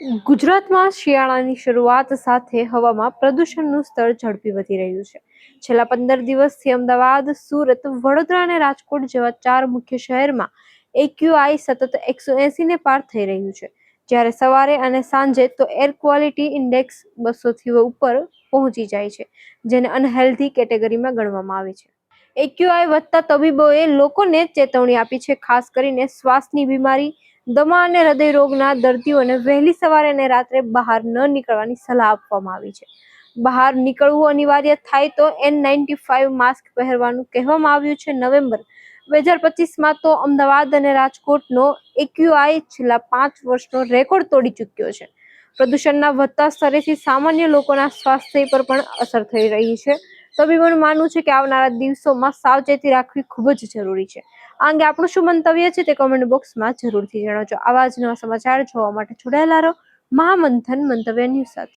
ગુજરાતમાં શિયાળાની શરૂઆત સાથે હવામાં પ્રદૂષણનું સ્તર ઝડપી વધી રહ્યું છે. છેલ્લા પંદર દિવસથી અમદાવાદ, સુરત, વડોદરા અને રાજકોટ જેવા ચાર મુખ્ય શહેરમાં એક્યુઆઈ સતત એકસો એસીને પાર થઈ રહ્યું છે. જ્યારે સવારે અને સાંજે તો એર ક્વોલિટી ઇન્ડેક્સ બસોથી ઉપર પહોંચી જાય છે, જેને અનહેલ્ધી કેટેગરીમાં ગણવામાં આવે છે. એક્યુઆઈ વધતા તબીબોએ લોકોને ચેતવણી આપી છે, ખાસ કરીને શ્વાસની બીમારી દમા અને હૃદય રોગના દર્દીઓને વહેલી સવારે અને રાત્રે બહાર ન નીકળવાની સલાહ આપવામાં આવી છે. બહાર નીકળવું અનિવાર્ય થાય તો એન નાઇન્ટી ફાઇવ માસ્ક પહેરવાનું કહેવામાં આવ્યું છે. નવેમ્બર બે હજાર પચીસમાં તો અમદાવાદ અને રાજકોટનો એક્યુઆઈ છેલ્લા પાંચ વર્ષનો રેકોર્ડ તોડી ચૂક્યો છે. પ્રદૂષણના વધતા સ્તરેથી સામાન્ય લોકોના સ્વાસ્થ્ય પર પણ અસર થઈ રહી છે. તબીબોનું માનવું છે કે આવનારા દિવસોમાં સાવચેતી રાખવી ખૂબ જ જરૂરી છે. આ અંગે આપણું શું મંતવ્ય છે તે કોમેન્ટ બોક્સમાં જરૂરથી જણાવજો. આવા જ નવા સમાચાર જોવા માટે જોડાયેલા રહો. મહામંથન મંતવ્ય ન્યૂઝ સાથે.